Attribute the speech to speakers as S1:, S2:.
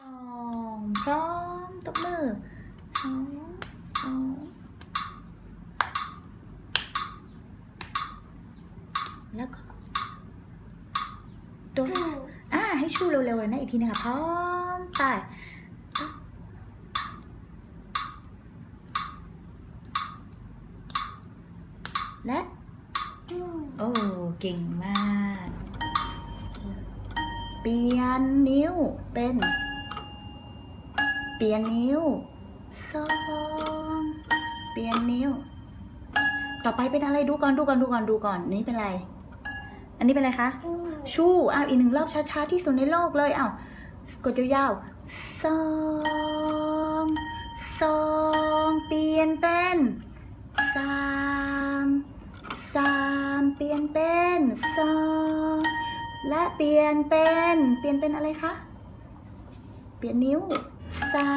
S1: สองพร้อมตบมือสองสองแล้วก็โดนอ่าให้ชูเร็วๆเลยนะอีกทีนะคะพร้อมไปและ โอ้ เก่งมาก เปลี่ยนนิ้วเป็น ปลี่ยนนิ้วสองเปลี่ยนนิ้ว ต่อไปเป็นอะไรดูก่อนดูก่อนดูก่อนดูก่อนนี่เป็นอะไร อันนี้เป็นอะไรคะชูอ้าวอีกหนึ่งรอบช้าๆที่สุดในโลกเลยอ้าวกดยาวๆสองสองเปลี่ยนเป็นสามสามเปลี่ยนเป็นสองและเปลี่ยนเป็น เปลี่ยนเป็นอะไรคะเปลี่ยนนิ้ว สา